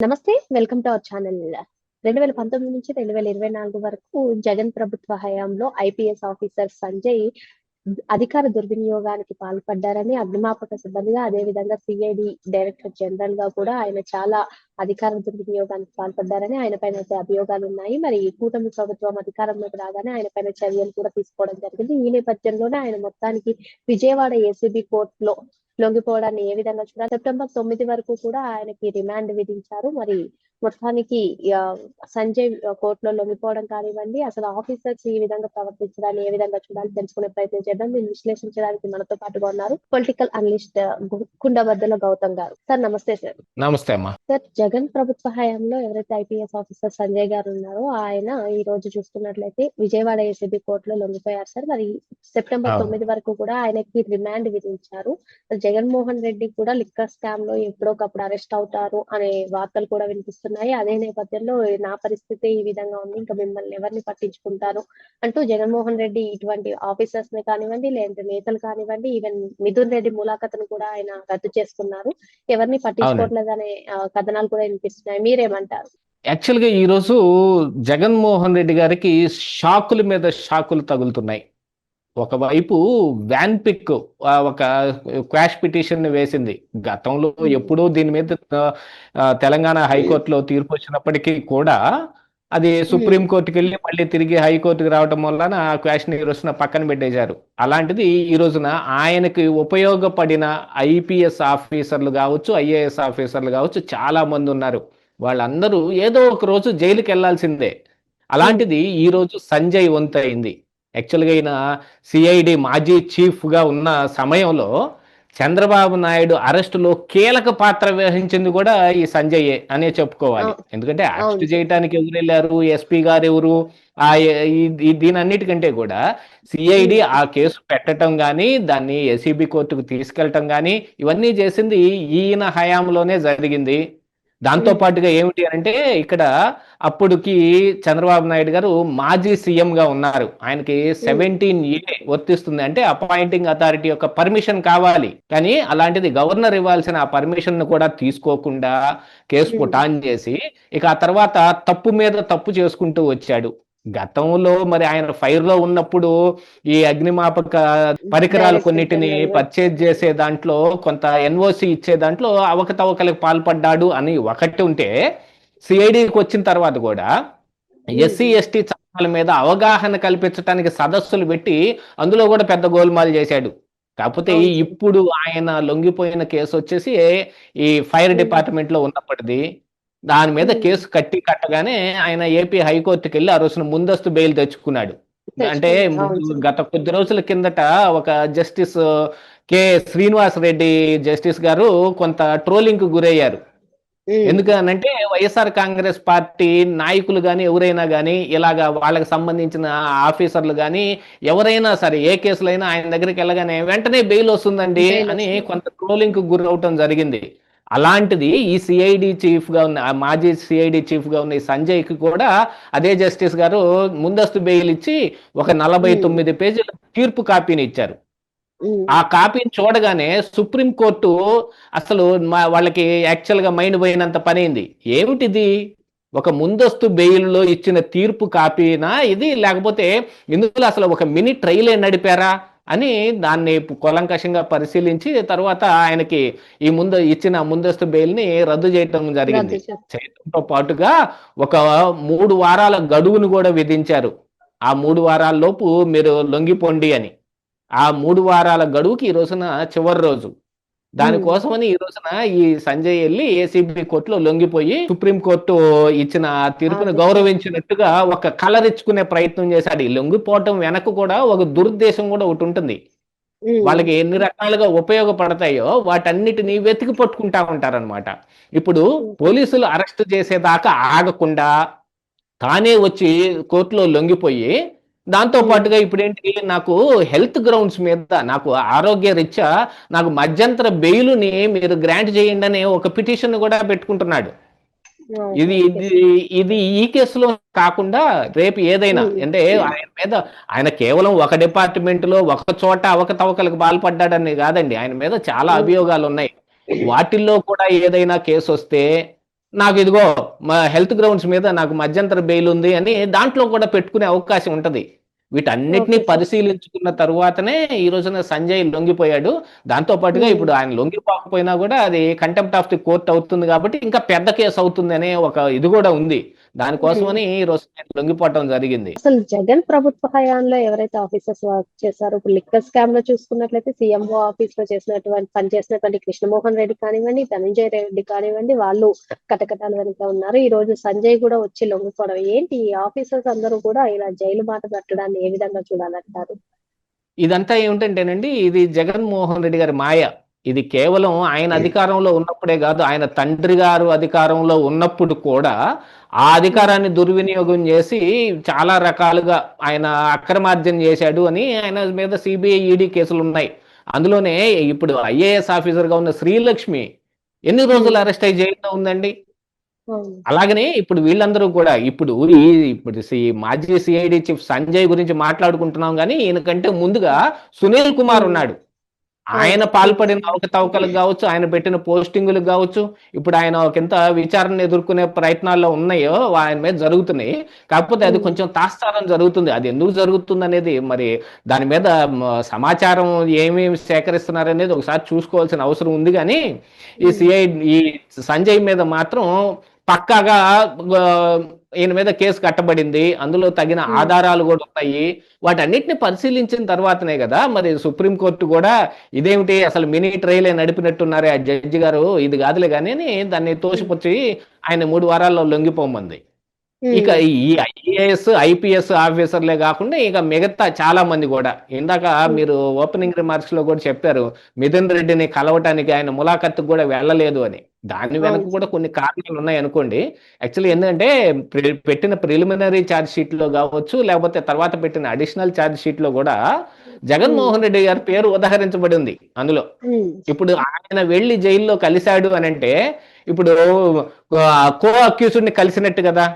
నమస్తే welcome to our channel. రెండు వేల పంతొమ్మిది నుంచి రెండు వేల ఇరవై నాలుగు వరకు జగన్ ప్రభుత్వ హయాంలో ఐపీఎస్ ఆఫీసర్ సంజయ్ అధికార దుర్వినియోగానికి పాల్పడ్డారని అగ్నిమాపక సిబ్బందిగా అదే విధంగా సిఐడి డైరెక్టర్ జనరల్గా కూడా ఆయన చాలా అధికార దుర్వినియోగానికి పాల్పడ్డారని ఆయన పైన అయితే అభియోగాలు ఉన్నాయి. మరి ఈ కూటమి ప్రభుత్వం అధికారంలోకి రాగానే ఆయన పైన చర్యలు కూడా తీసుకోవడం జరిగింది. ఈ నేపథ్యంలోనే ఆయన మొత్తానికి విజయవాడ ఏసీబీ కోర్టులో లొంగిపోవడాన్ని ఏ విధంగా చూడాలి? సెప్టెంబర్ తొమ్మిది వరకు కూడా ఆయనకి రిమాండ్ విధించారు. మరి మొత్తానికి సంజయ్ కోర్టులో లొంగిపోవడం కానివ్వండి అసలు ఆఫీసర్స్ ఈ విధంగా ప్రవర్తించడాన్ని ఏ విధంగా చూడాలి తెలుసుకునే ప్రయత్నం చేద్దాం. దీన్ని విశ్లేషించడానికి మనతో పాటుగా ఉన్నారు పొలిటికల్ అనలిస్ట్ కుండబద్దల గౌతమ్ గారు. సార్ నమస్తే సార్. నమస్తే అమ్మా. సార్ జగన్ ప్రభుత్వ హయాంలో ఎవరైతే ఐపీఎస్ ఆఫీసర్ సంజయ్ గారు ఉన్నారో ఆయన ఈ రోజు చూస్తున్నట్లయితే విజయవాడ ఏసీబీ కోర్టులో లొంగిపోయారు సార్. మరి సెప్టెంబర్. తొమ్మిది వరకు కూడా ఆయనకి రిమాండ్ విధించారు. జగన్మోహన్ రెడ్డి కూడా లిక్కర్ స్కామ్లో ఎప్పుడోకప్పుడు అరెస్ట్ అవుతారు అనే వార్తలు కూడా వినిపిస్తున్నాయి. అదే నేపథ్యంలో నా పరిస్థితి ఈ విధంగా ఉంది. ఇంకా మిమ్మల్ని ఎవరిని పట్టించుకుంటారు? అంటూ జగన్మోహన్ రెడ్డి ఇటువంటి ఆఫీసర్స్ని కానివ్వండి లేదంటే నేతలు కానివ్వండి ఈవెన్ మిథున్ రెడ్డి ములాఖతును కూడా ఆయన రద్దు చేసుకున్నారు. ఎవరిని పట్టించుకోవట్లేదనే అనే కథనాలు కూడా వినిపిస్తున్నాయి. మీరేమంటారు? యాక్చువల్గా ఈ రోజు జగన్మోహన్ రెడ్డి గారికి షాకుల మీద షాకులు తగులుతున్నాయి. ఒకవైపు వ్యాన్ పిక్ ఒక క్వాష్ పిటిషన్ వేసింది. గతంలో ఎప్పుడూ దీని మీద తెలంగాణ హైకోర్టులో తీర్పు వచ్చినప్పటికీ కూడా అది సుప్రీం కోర్టుకి వెళ్ళి మళ్ళీ తిరిగి హైకోర్టుకి రావటం వలన ఆ క్వాష్ని ఈ రోజున పక్కన పెట్టేశారు. అలాంటిది ఈ రోజున ఆయనకి ఉపయోగపడిన ఐపీఎస్ ఆఫీసర్లు కావచ్చు ఐఏఎస్ ఆఫీసర్లు కావచ్చు చాలా మంది ఉన్నారు. వాళ్ళందరూ ఏదో ఒక రోజు జైలుకి వెళ్ళాల్సిందే అలాంటిది ఈ రోజు సంజయ్ వంతు అయింది యాక్చువల్గా ఈయన సిఐడి మాజీ చీఫ్గా ఉన్న సమయంలో చంద్రబాబు నాయుడు అరెస్టులో కీలక పాత్ర వహించింది కూడా ఈ సంజయ్ అనే చెప్పుకోవాలి. ఎందుకంటే అరెస్ట్. చేయడానికి ఎవరు వెళ్ళారు ఎస్పీ గారు ఎవరు ఆ ఈ- ఈ- దీని అన్నిటికంటే కూడా సిఐడి ఆ కేసు పెట్టడం కానీ దాన్ని ఎసిబి కోర్టుకు తీసుకెళ్ళటం కానీ ఇవన్నీ చేసింది ఈయన హయాంలోనే జరిగింది దాంతో. పాటుగా ఏమిటి అంటే ఇక్కడ అప్పుడుకి చంద్రబాబు నాయుడు గారు మాజీ సీఎం గా ఉన్నారు. ఆయనకి సెవెంటీన్ ఏ వర్తిస్తుంది. అంటే అపాయింటింగ్ అథారిటీ యొక్క పర్మిషన్ కావాలి. కానీ అలాంటిది గవర్నర్ ఇవ్వాల్సిన ఆ పర్మిషన్ కూడా తీసుకోకుండా కేసు. పుటాన్ చేసి ఇక ఆ తర్వాత తప్పు మీద తప్పు చేసుకుంటూ వచ్చాడు. గతంలో మరి ఆయన ఫైర్లో ఉన్నప్పుడు ఈ అగ్నిమాపక పరికరాలు కొన్నిటిని. పర్చేజ్ చేసే దాంట్లో కొంత ఎన్ఓసి ఇచ్చే దాంట్లో అవకతవకలకు పాల్పడ్డాడు అని ఒకటి ఉంటే సిఐడికి వచ్చిన తర్వాత కూడా ఎస్సీ ఎస్టీ చట్టాల మీద అవగాహన కల్పించడానికి సదస్సులు పెట్టి అందులో కూడా పెద్ద గోల్మాల్ చేశాడు కాకపోతే. ఇప్పుడు ఆయన లొంగిపోయిన కేసు వచ్చేసి ఈ ఫైర్ Hmm. డిపార్ట్మెంట్లో ఉన్నప్పటిది దాని మీద. కేసు కట్టి కట్టగానే ఆయన ఏపీ హైకోర్టుకి వెళ్ళి ఆ రోజున ముందస్తు బెయిల్ తెచ్చుకున్నాడు అంటే. గత కొద్ది రోజుల కిందట ఒక justice K Srinivas Reddy justice గారు కొంత ట్రోలింగ్కు గురయ్యారు. ఎందుకనంటే వైఎస్ఆర్ కాంగ్రెస్ పార్టీ నాయకులు కానీ ఎవరైనా కానీ ఇలాగా వాళ్ళకి సంబంధించిన ఆఫీసర్లు కానీ ఎవరైనా సరే ఏ కేసులైనా ఆయన దగ్గరికి వెళ్ళగానే వెంటనే బెయిల్ వస్తుందండి అని. కొంత ట్రోలింగ్కు గురవటం జరిగింది అలాంటిది ఈ సిఐడి చీఫ్గా ఉన్న మాజీ సిఐడి చీఫ్గా ఉన్న ఈ సంజయ్కి కూడా అదే జస్టిస్ గారు ముందస్తు బెయిల్ ఇచ్చి ఒక నలభై. తొమ్మిది పేజీల తీర్పు కాపీని ఇచ్చారు. ఆ కాపీని చూడగానే సుప్రీం కోర్టు అసలు వాళ్ళకి యాక్చువల్గా మైండ్ పోయినంత పని అయింది. ఏమిటిది? ఒక ముందస్తు బెయిల్లో ఇచ్చిన తీర్పు కాపీనా ఇది? లేకపోతే ఇందులో అసలు ఒక మినీ ట్రైలే నడిపారా? అని దాన్ని కూలంకషంగా పరిశీలించి తర్వాత ఆయనకి ఈ ముందు ఇచ్చిన ముందస్తు బెయిల్ని రద్దు చేయటం జరిగింది. చేయడంతో పాటుగా ఒక మూడు వారాల గడువును కూడా విధించారు. ఆ మూడు వారాల లోపు మీరు లొంగిపోండి అని. ఆ మూడు వారాల గడువుకి ఈ రోజున చివరి రోజు. దానికోసమని ఈ రోజున ఈ సంజయ్ వెళ్ళి ఏసీబీ కోర్టులో లొంగిపోయి సుప్రీం కోర్టు ఇచ్చిన తీర్పును గౌరవించినట్టుగా ఒక కలర్ ఇచ్చుకునే ప్రయత్నం చేశాడు. ఈ లొంగిపోవటం వెనక కూడా ఒక దురుద్దేశం కూడా ఒకటి ఉంటుంది. వాళ్ళకి ఎన్ని రకాలుగా ఉపయోగపడతాయో వాటన్నిటిని వెతికి పట్టుకుంటా ఉంటారనమాట ఇప్పుడు పోలీసులు అరెస్ట్ చేసేదాకా ఆగకుండా తానే వచ్చి కోర్టులో లొంగిపోయి దాంతో పాటుగా ఇప్పుడు ఏంటి నాకు హెల్త్ గ్రౌండ్స్ మీద నాకు ఆరోగ్య రీత్యా నాకు మధ్యంతర బెయిలుని మీరు గ్రాంట్ చేయండి అనే ఒక పిటిషన్ కూడా పెట్టుకుంటున్నాడు. ఇది ఇది ఇది ఈ కేసులో కాకుండా రేపు ఏదైనా. అంటే ఆయన మీద ఆయన కేవలం ఒక డిపార్ట్మెంట్లో ఒక చోట అవకతవకలకు పాల్పడ్డాడని కాదండి ఆయన మీద చాలా. అభియోగాలు ఉన్నాయి వాటిల్లో కూడా ఏదైనా కేసు వస్తే నాకు ఇదిగో మా హెల్త్ గ్రౌండ్స్ మీద నాకు మధ్యంతర బెయిల్ ఉంది అని దాంట్లో కూడా పెట్టుకునే అవకాశం ఉంటది వీటన్నిటిని. పరిశీలించుకున్న తరువాతనే ఈ రోజున సంజయ్ లొంగిపోయాడు దాంతో పాటుగా. ఇప్పుడు ఆయన లొంగిపోకపోయినా కూడా అది కంటెంప్ట్ ఆఫ్ ది కోర్ట్ అవుతుంది కాబట్టి ఇంకా పెద్ద కేసు అవుతుంది అనే ఒక ఇది కూడా ఉంది దానికోసమని ఈ రోజు నేను లొంగిపోవటం జరిగింది. అసలు జగన్ ప్రభుత్వ హయాంలో ఎవరైతే ఆఫీసర్స్ వర్క్ చేశారో ఇప్పుడు లిక్కర్ స్కామ్లో చూసుకున్నట్లయితే సీఎంఓ ఆఫీస్లో చేసినటువంటి పనిచేసినటువంటి కృష్ణమోహన్ రెడ్డి కానివ్వండి ధనంజయ రెడ్డి కానివ్వండి వాళ్ళు కటకటాల వెనుక ఉన్నారు. ఈ రోజు సంజయ్ కూడా వచ్చి లొంగిపోవడం. ఏంటి ఈ ఆఫీసర్స్ అందరూ కూడా ఇలా జైలు మాట కట్టడాన్ని ఏ విధంగా చూడాలంటారు? ఇదంతా ఏమిటంటేనండి ఇది జగన్మోహన్ రెడ్డి గారి మాయ. ఇది కేవలం ఆయన అధికారంలో ఉన్నప్పుడే కాదు ఆయన తండ్రి గారు అధికారంలో ఉన్నప్పుడు కూడా ఆ అధికారాన్ని దుర్వినియోగం చేసి చాలా రకాలుగా ఆయన అక్రమార్జన చేశాడు అని ఆయన మీద సిబిఐ ఈడీ కేసులు ఉన్నాయి. అందులోనే ఇప్పుడు ఐఏఎస్ ఆఫీసర్గా ఉన్న శ్రీలక్ష్మి ఎన్ని రోజులు అరెస్ట్ అయ్యి జైల్లో ఉందండి. అలాగనే ఇప్పుడు వీళ్ళందరూ కూడా ఇప్పుడు ఈ ఇప్పుడు మాజీ సిఐడి చీఫ్ సంజయ్ గురించి మాట్లాడుకుంటున్నాం కానీ ఈయనకంటే ముందుగా సునీల్ కుమార్ ఉన్నాడు. ఆయన పాల్పడిన అవకతవకలకు కావచ్చు ఆయన పెట్టిన పోస్టింగులకు కావచ్చు ఇప్పుడు ఆయన ఒకంత విచారణ ఎదుర్కొనే ప్రయత్నాల్లో ఉన్నాయో ఆయన మీద జరుగుతున్నాయి కాకపోతే అది. కొంచెం తాస్తారం జరుగుతుంది అది ఎందుకు జరుగుతుంది అనేది మరి దాని మీద సమాచారం ఏమేమి సేకరిస్తున్నారు అనేది ఒకసారి చూసుకోవాల్సిన అవసరం ఉంది కానీ ఈ. సిఐ ఈ సంజయ్ మీద మాత్రం పక్కాగా ఈయన మీద కేసు కట్టబడింది. అందులో తగిన. ఆధారాలు కూడా ఉన్నాయి. వాటన్నిటిని పరిశీలించిన తర్వాతనే కదా మరి సుప్రీంకోర్టు కూడా ఇదేమిటి అసలు మినీ ట్రైలే నడిపినట్టున్నారే ఆ జడ్జి గారు. ఇది కాదులే కానీ దాన్ని తోసిపుచ్చి ఆయన మూడు వారాల్లో లొంగిపోమంది. ఇక ఈ ఐఏఎస్ ఐపీఎస్ ఆఫీసర్లే కాకుండా ఇక మిగతా చాలా మంది కూడా. ఇందాక మీరు ఓపెనింగ్ రిమార్క్స్లో కూడా చెప్పారు మిథున్ రెడ్డిని కలవటానికి ఆయన ములాఖత్తు కూడా వెళ్ళలేదు అని. దాని వెనక. కూడా కొన్ని కారణాలు ఉన్నాయి అనుకోండి. యాక్చువల్లీ ఎందుకంటే ప్రి- పెట్టిన ప్రిలిమినరీ ఛార్జ్ షీట్లో కావచ్చు లేకపోతే తర్వాత పెట్టిన అడిషనల్ ఛార్జ్ షీట్లో కూడా జగన్మోహన్ రెడ్డి గారి పేరు ఉదహరించబడి ఉంది అందులో. ఇప్పుడు ఆయన వెళ్ళి జైల్లో కలిశాడు అని అంటే ఇప్పుడు కో అక్యూజ్డ్ని కలిసినట్టు కదా.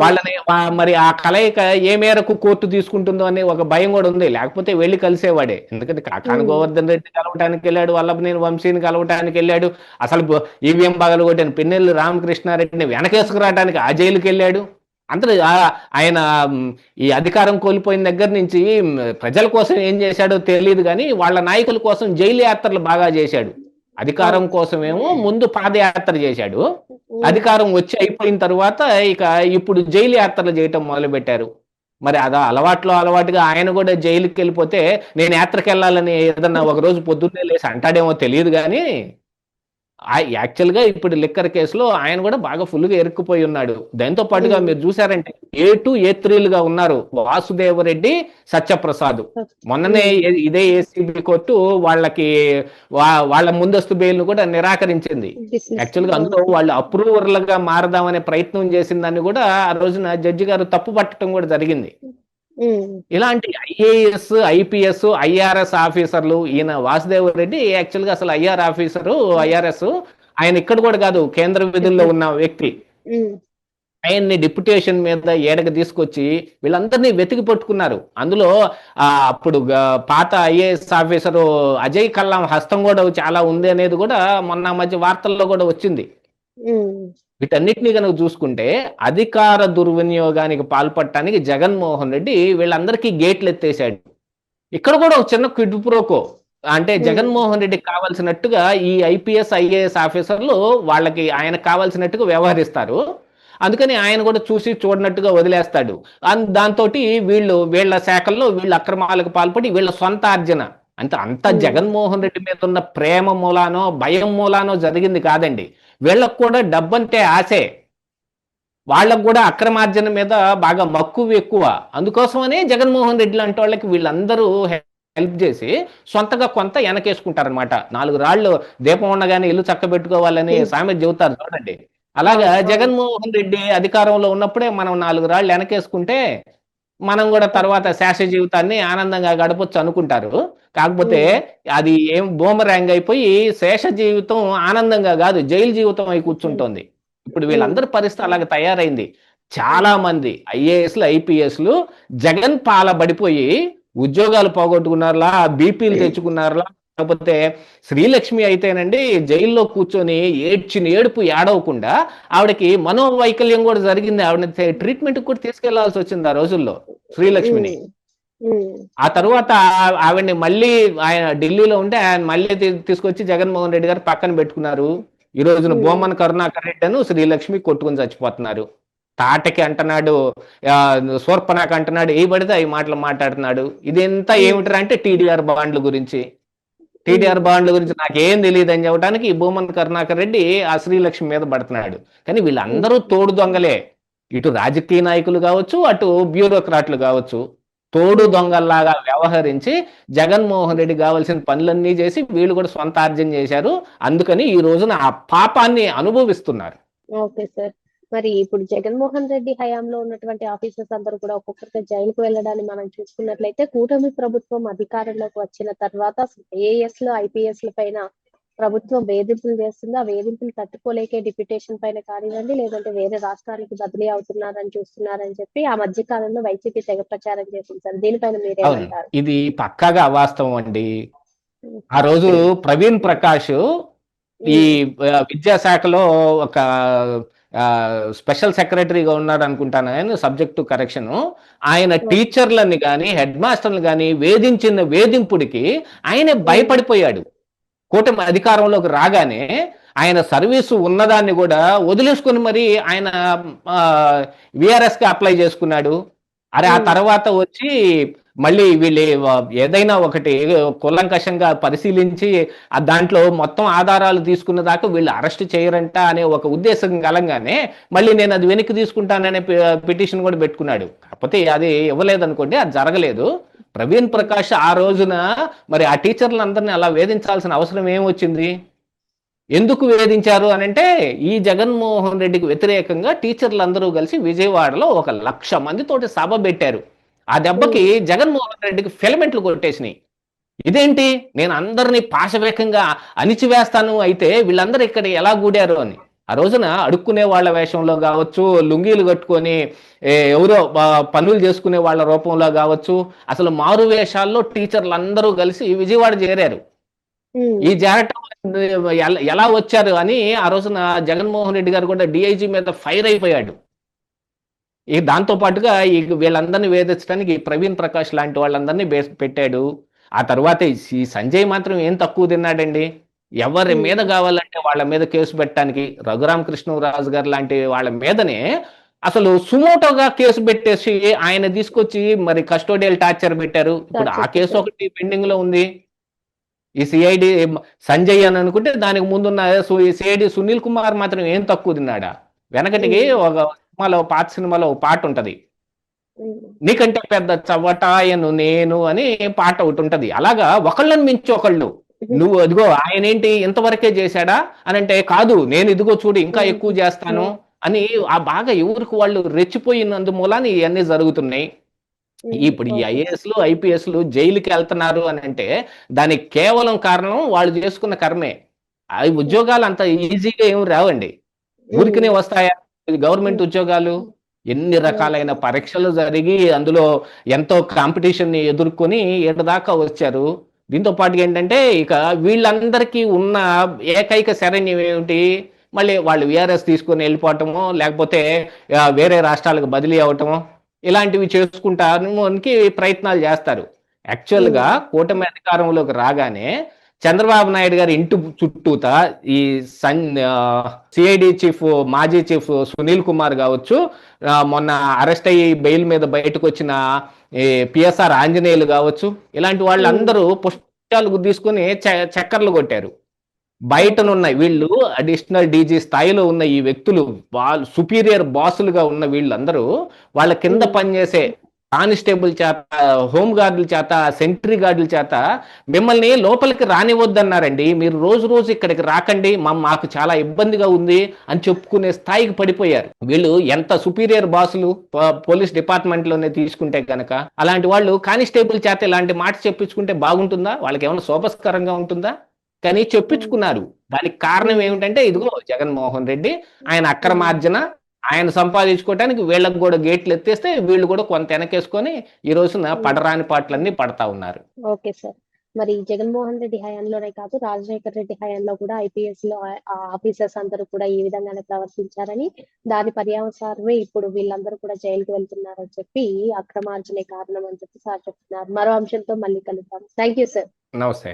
వాళ్ళని మరి ఆ కలయిక ఏ మేరకు కోర్టు తీసుకుంటుందో అనే ఒక భయం కూడా ఉంది. లేకపోతే వెళ్ళి కలిసేవాడే. ఎందుకంటే కాకాన. గోవర్ధన్ రెడ్డి కలవటానికి వెళ్ళాడు వల్లభనేని వంశీని కలవటానికి వెళ్ళాడు. అసలు ఈవీఎం బాగలు కొట్టిన పిన్నెల్లి రామకృష్ణారెడ్డిని వెనకేసుకురావడానికి ఆ జైలుకి వెళ్ళాడు. అంత ఆయన ఈ అధికారం కోల్పోయిన దగ్గర నుంచి ప్రజల కోసం ఏం చేశాడో తెలియదు కానీ వాళ్ళ నాయకుల కోసం జైలు యాత్రలు బాగా చేశాడు. అధికారం కోసమేమో ముందు పాదయాత్ర చేశాడు. అధికారం వచ్చి అయిపోయిన తర్వాత ఇక ఇప్పుడు జైలు యాత్రలు చేయటం మొదలు పెట్టారు మరి అదా అలవాట్లో అలవాటుగా ఆయన కూడా జైలుకి వెళ్ళిపోతే నేను యాత్రకి వెళ్ళాలని ఏదన్నా ఒక రోజు పొద్దున్నే లేసి అంటాడేమో తెలియదు కానీ యాక్చువల్గా ఇప్పుడు లిక్కర్ కేసులో ఆయన కూడా బాగా ఫుల్గా ఎరుక్కుపోయి ఉన్నాడు. దాంతో పాటుగా. మీరు చూసారంటే ఏ టూ ఏ త్రీలుగా ఉన్నారు? వాసుదేవరెడ్డి సత్యప్రసాద్. మొన్ననే ఇదే ఏసీబీ కోర్టు వాళ్ళకి వాళ్ళ ముందస్తు బెయిల్ను కూడా నిరాకరించింది. Dismiss. యాక్చువల్గా అందులో వాళ్ళు అప్రూవర్లుగా మారదామనే ప్రయత్నం చేసిన దాన్ని కూడా ఆ రోజున జడ్జి గారు తప్పు పట్టడం కూడా జరిగింది. ఇలాంటి ఐఏఎస్ ఐపీఎస్ ఐఆర్ఎస్ ఆఫీసర్లు ఈయన వాసుదేవ్ రెడ్డి యాక్చువల్గా అసలు ఐఆర్ ఆఫీసరు ఐఆర్ఎస్. ఆయన ఇక్కడ కూడా కాదు కేంద్ర విధుల్లో ఉన్న వ్యక్తి. ఆయన్ని డిప్యుటేషన్ మీద ఏడకి తీసుకొచ్చి వీళ్ళందరినీ వెతికి పట్టుకున్నారు. అందులో ఆ, అప్పుడు పాత ఐఏఎస్ ఆఫీసరు అజయ్ కల్లాం హస్తం కూడా చాలా ఉంది అనేది కూడా మొన్న మధ్య వార్తల్లో కూడా వచ్చింది. వీటన్నిటిని కనుక చూసుకుంటే అధికార దుర్వినియోగానికి పాల్పడటానికి జగన్మోహన్ రెడ్డి వీళ్ళందరికీ గేట్లు ఎత్తేసాడు ఇక్కడ కూడా ఒక చిన్న క్విడ్ ప్రోకో. అంటే. జగన్మోహన్ రెడ్డికి కావాల్సినట్టుగా ఈ ఐపీఎస్ ఐఏఎస్ ఆఫీసర్లు వాళ్ళకి ఆయనకు కావాల్సినట్టుగా వ్యవహరిస్తారు. అందుకని ఆయన కూడా చూసి చూడనట్టుగా వదిలేస్తాడు. దాంతో వీళ్ళు వీళ్ళ శాఖల్లో వీళ్ళ అక్రమాలకు పాల్పడి వీళ్ళ సొంత ఆర్జన. అంటే అంత Hmm. జగన్మోహన్ రెడ్డి మీద ఉన్న ప్రేమ మూలానో భయం మూలానో జరిగింది కాదండి. వీళ్ళకు కూడా డబ్బంటే ఆశే వాళ్ళకు కూడా అక్రమార్జన మీద బాగా మక్కువ ఎక్కువ అందుకోసమనే జగన్మోహన్ రెడ్డి లాంటి వాళ్ళకి వీళ్ళందరూ హెల్ప్ చేసి సొంతగా కొంత వెనకేసుకుంటారనమాట నాలుగు రాళ్ళు దీపం ఉండగానే ఇల్లు చక్కబెట్టుకోవాలని. సామెత చెబుతారు చూడండి అలాగా. జగన్మోహన్ రెడ్డి అధికారంలో ఉన్నప్పుడే మనం నాలుగు రాళ్ళు వెనకేసుకుంటే మనం కూడా తర్వాత శాస జీవితాన్ని ఆనందంగా గడపొచ్చు అనుకుంటారు. కాకపోతే అది ఏం బూమరాంగ్ అయిపోయి శేష జీవితం ఆనందంగా కాదు జైలు జీవితం అయి కూర్చుంటోంది. ఇప్పుడు వీళ్ళందరి పరిస్థితి అలాగే తయారైంది. చాలా మంది ఐఏఎస్లు ఐపీఎస్లు జగన్ పాలబడిపోయి ఉద్యోగాలు పోగొట్టుకున్నారులా బీపీలు తెచ్చుకున్నారులా లేకపోతే శ్రీలక్ష్మి అయితేనండి జైల్లో కూర్చొని ఏడ్చిన ఏడుపు ఏడవకుండా ఆవిడకి మనోవైకల్యం కూడా జరిగింది. ఆవిడ ట్రీట్మెంట్ కూడా తీసుకెళ్ళాల్సి వచ్చింది ఆ రోజుల్లో శ్రీలక్ష్మిని. ఆ తర్వాత ఆవిడ్ని మళ్ళీ ఆయన ఢిల్లీలో ఉంటే ఆయన మళ్ళీ తీసుకొచ్చి జగన్మోహన్ రెడ్డి గారు పక్కన పెట్టుకున్నారు. ఈ రోజున. బొమ్మన కరుణాకర్ రెడ్డి అను శ్రీలక్ష్మి కొట్టుకుని చచ్చిపోతున్నారు. తాటకి అంటున్నాడు శూర్పణఖ అంటున్నాడు ఏ పడితే అవి మాటలు మాట్లాడుతున్నాడు. ఇదంతా. ఏమిటరా అంటే టీడీఆర్ బాండ్ల గురించి. టీటీఆర్ బాండ్ల గురించి నాకేం తెలియదు అని చెప్పడానికి ఈ భూమన్ కరుణాకర్ రెడ్డి ఆ శ్రీలక్ష్మి మీద పడుతున్నాడు. కానీ వీళ్ళందరూ తోడు దొంగలే. ఇటు రాజకీయ నాయకులు కావచ్చు అటు బ్యూరోక్రాట్లు కావచ్చు తోడు దొంగల్లాగా వ్యవహరించి జగన్మోహన్ రెడ్డి కావాల్సిన పనులన్నీ చేసి వీళ్ళు కూడా సొంత ఆర్జన చేశారు. అందుకని ఈ రోజున ఆ పాపాన్ని అనుభవిస్తున్నారు. Okay sir. మరి ఇప్పుడు జగన్మోహన్ రెడ్డి హయాంలో ఉన్నటువంటి ఆఫీసర్స్ అందరూ కూడా ఒక్కొక్కరిగా జైలుకు వెళ్ళడాన్ని మనం చూసుకున్నట్లయితే కూటమి ప్రభుత్వం అధికారంలోకి వచ్చిన తర్వాత ఏఎస్లో ఐపీఎస్ ల పైన ప్రభుత్వం వేధింపులు చేస్తుంది. ఆ వేధింపులు తట్టుకోలేకే డిప్యుటేషన్ పైన కానివ్వండి లేదంటే వేరే రాష్ట్రానికి బదిలీ అవుతున్నారని చూస్తున్నారని చెప్పి ఆ మధ్య కాలంలో వైసీపీ తెగ ప్రచారం చేసింది సార్ దీనిపైన మీరేమంటారు? ఇది పక్కాగా అవాస్తవం అండి. ఆ రోజు ప్రవీణ్ ప్రకాష్ ఈ విద్యాశాఖలో ఒక స్పెషల్ సెక్రటరీగా ఉన్నాడు అనుకుంటాను ఆయన సబ్జెక్టు కరెక్షన్ ఆయన టీచర్లని కానీ హెడ్ మాస్టర్లు కానీ వేధించిన వేధింపుడికి ఆయనే భయపడిపోయాడు. కూటమి అధికారంలోకి రాగానే ఆయన సర్వీసు ఉన్నదాన్ని కూడా వదిలేసుకుని మరి ఆయన విఆర్ఎస్కి అప్లై చేసుకున్నాడు. అరే ఆ Hmm. తర్వాత వచ్చి మళ్ళీ వీళ్ళు ఏదైనా ఒకటి కులంకషంగా పరిశీలించి దాంట్లో మొత్తం ఆధారాలు తీసుకున్న దాకా వీళ్ళు అరెస్ట్ చేయరంట అనే ఒక ఉద్దేశం కలంగానే మళ్ళీ నేను అది వెనక్కి తీసుకుంటాననే పిటిషన్ కూడా పెట్టుకున్నాడు. కాకపోతే అది ఇవ్వలేదనుకోండి అది జరగలేదు. ప్రవీణ్ ప్రకాష్ ఆ రోజున మరి ఆ టీచర్లందరినీ అలా వేధించాల్సిన అవసరం ఏమొచ్చింది? ఎందుకు వేధించారు అని అంటే ఈ జగన్మోహన్ రెడ్డికి వ్యతిరేకంగా టీచర్లందరూ కలిసి విజయవాడలో ఒక లక్ష మందితోటి సభ పెట్టారు. ఆ దెబ్బకి జగన్మోహన్ రెడ్డికి ఫిలమెంట్లు కొట్టేసినాయి. ఇదేంటి? నేను అందరినీ పాశవేకంగా అణిచివేస్తాను అయితే వీళ్ళందరూ ఇక్కడ ఎలా గూడారు అని. ఆ రోజున అడుక్కునే వాళ్ళ వేషంలో కావచ్చు లుంగీలు కట్టుకొని ఎవరో పనులు చేసుకునే వాళ్ళ రూపంలో కావచ్చు అసలు మారు వేషాల్లో టీచర్లు అందరూ కలిసి విజయవాడ చేరారు. ఈ చేరటం ఎలా వచ్చారు అని ఆ రోజున జగన్మోహన్ రెడ్డి గారు కూడా డిఐజీ మీద ఫైర్ అయిపోయాడు. ఈ దాంతో పాటుగా ఈ వీళ్ళందరినీ వేధించడానికి ప్రవీణ్ ప్రకాష్ లాంటి వాళ్ళందరినీ బేస్ పెట్టాడు. ఆ తర్వాత ఈ సంజయ్ మాత్రం ఏం తక్కువ తిన్నాడండి? ఎవరి మీద కావాలంటే వాళ్ళ మీద కేసు పెట్టడానికి. రఘురామ కృష్ణరాజు గారు లాంటి వాళ్ళ మీదనే అసలు సుమోటోగా కేసు పెట్టేసి ఆయన తీసుకొచ్చి మరి కస్టోడియల్ టార్చర్ పెట్టారు. ఇప్పుడు ఆ కేసు. ఒకటి పెండింగ్లో ఉంది. ఈ సిఐడి సంజయ్ అని అనుకుంటే దానికి ముందున్న సు- ఈ సిఐడి సునీల్ కుమార్ మాత్రం ఏం తక్కువ తిన్నాడా? వెనకటికి ఒక సినిమాలో పాత సినిమాలో పాట ఉంటది నీకంటే పెద్ద చవటాయను నేను అని పాట ఒకటి ఉంటది. అలాగా ఒకళ్ళని మించి ఒకళ్ళు. నువ్వు అదిగో ఆయన ఏంటి ఇంతవరకే చేశాడా? అని అంటే కాదు నేను ఇదిగో చూడు ఇంకా ఎక్కువ చేస్తాను అని ఆ బాగా ఎవరికి వాళ్ళు రెచ్చిపోయినందు మూలాన ఇవన్నీ జరుగుతున్నాయి ఇప్పుడు ఈ ఓకే. ఐఏఎస్లు ఐపీఎస్లు జైలుకి వెళ్తున్నారు అని అంటే దానికి కేవలం కారణం వాళ్ళు చేసుకున్న కర్మే. ఆ ఉద్యోగాలు అంత ఈజీగా ఏమి రావండి. ఊరికనే వస్తాయా? గవర్నమెంట్ ఉద్యోగాలు ఎన్ని రకాలైన పరీక్షలు జరిగి అందులో ఎంతో కాంపిటీషన్ని ఎదుర్కొని దాకా వచ్చారు. దీంతో పాటు ఏంటంటే ఇక వీళ్ళందరికీ ఉన్న ఏకైక శరణ్యం ఏమిటి? మళ్ళీ వాళ్ళు విఆర్ఎస్ తీసుకొని వెళ్ళిపోవటము లేకపోతే వేరే రాష్ట్రాలకు బదిలీ అవటము ఇలాంటివి చేసుకుంటానికి ప్రయత్నాలు చేస్తారు. యాక్చువల్గా కూటమి అధికారంలోకి రాగానే చంద్రబాబు నాయుడు గారి ఇంటి చుట్టూత ఈ సన్ సిఐడి చీఫ్ మాజీ చీఫ్ సునీల్ కుమార్ కావచ్చు మొన్న అరెస్ట్ అయ్యి బెయిల్ మీద బయటకు వచ్చిన పిఎస్ఆర్ ఆంజనేయులు కావచ్చు ఇలాంటి వాళ్ళందరూ పుష్పాలు తీసుకుని చ- చక్కర్లు కొట్టారు. బయటనున్న వీళ్ళు అడిషనల్ డీజీ స్థాయిలో ఉన్న ఈ వ్యక్తులు వాళ్ళు సుపీరియర్ బాసులుగా ఉన్న వీళ్ళందరూ వాళ్ళ కింద పనిచేసే కానిస్టేబుల్ చేత హోమ్ గార్డుల చేత సెంట్రీ గార్డుల చేత మిమ్మల్ని లోపలికి రానివద్దన్నారండి మీరు రోజు రోజు ఇక్కడికి రాకండి మా మాకు చాలా ఇబ్బందిగా ఉంది అని చెప్పుకునే స్థాయికి పడిపోయారు. వీళ్ళు ఎంత సుపీరియర్ బాసులు పోలీస్ డిపార్ట్మెంట్లోనే తీసుకుంటే కనుక అలాంటి వాళ్ళు కానిస్టేబుల్ చేత ఇలాంటి మాట చెప్పించుకుంటే బాగుంటుందా? వాళ్ళకి ఏమైనా శోభస్కరంగా ఉంటుందా? కానీ చెప్పించుకున్నారు. దానికి కారణం ఏమిటంటే ఇదిగో జగన్మోహన్ రెడ్డి ఆయన అక్రమార్జన ఆయన సంపాదించుకోవడానికి వీళ్ళకి కూడా గేట్లు ఎత్తేస్తే వీళ్ళు కూడా కొంత వెనకేసుకొని ఈ రోజున పడరాని పాటలన్నీ పడతా ఉన్నారు. Okay sir. మరి జగన్మోహన్ రెడ్డి హయాంలోనే కాదు రాజశేఖర్ రెడ్డి హయాంలో కూడా ఐపీఎస్లో ఆఫీసర్స్ అందరూ కూడా ఈ విధంగానే ప్రవర్తించారని దాని పర్యావసానమే ఇప్పుడు వీళ్ళందరూ కూడా జైలుకి వెళ్తున్నారని చెప్పి అక్రమార్జనే కారణం అని చెప్పి సార్ చెప్తున్నారు. మరో అంశంతో మళ్ళీ కలుద్దాం. థ్యాంక్ యూ సార్ నమస్తే.